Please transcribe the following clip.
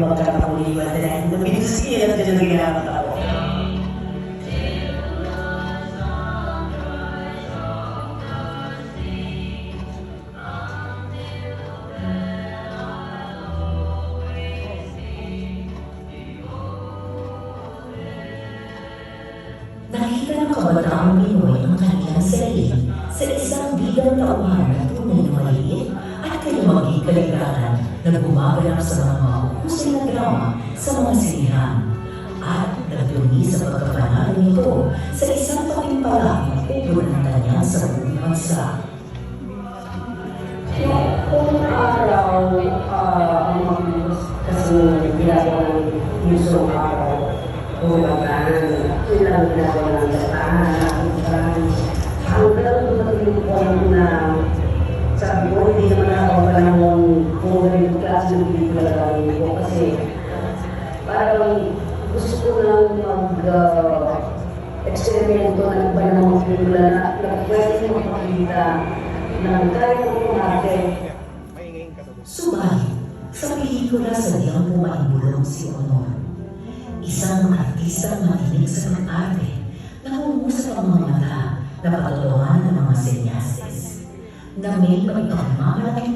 magkakapuliwan dahil lumisiyan na dyan ang ginamit ako. Nakita ng kabataang Pinoy ang kanilang sarili sa isang bidang tauhan na tunay na maliit at kalimaging kaligaran na gumaganap sa mga mahusay na drama mga sinihan at nagdumi sa pagkapanalo nito sa isang takimpala na kubro ng kanya sa buong bansa. Kung araw, ah, ang mga kasi ginagawa ng Yusuf araw, umagaan, ilang ginagawa ng lataan. Hanggang dumating yung point na sabi ko, hindi naman nakakawala ng kung ganito klase ng pelikula gagawin ko kasi parang gusto ko lang mag ah, eksperimento ng iba ng mga pelikula na, na pwede makakita ng kahit kung natin. Subalit, sa pelikula sa diyang pumaibulong si Honor, isang artista makinig sa pag-arte na humuhusap ang mga mata na patutungan ng mga senyastes na may pagkakamalaking